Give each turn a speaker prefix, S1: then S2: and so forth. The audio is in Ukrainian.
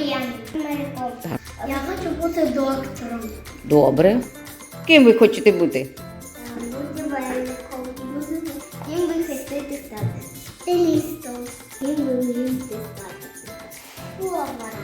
S1: Маріяна. Я хочу
S2: бути доктором.
S3: Добре. Ким ви хочете бути?
S1: Бути медиком. Ким ви хочете стати? Стилістом. Ким ви вмієте стати? Поваром.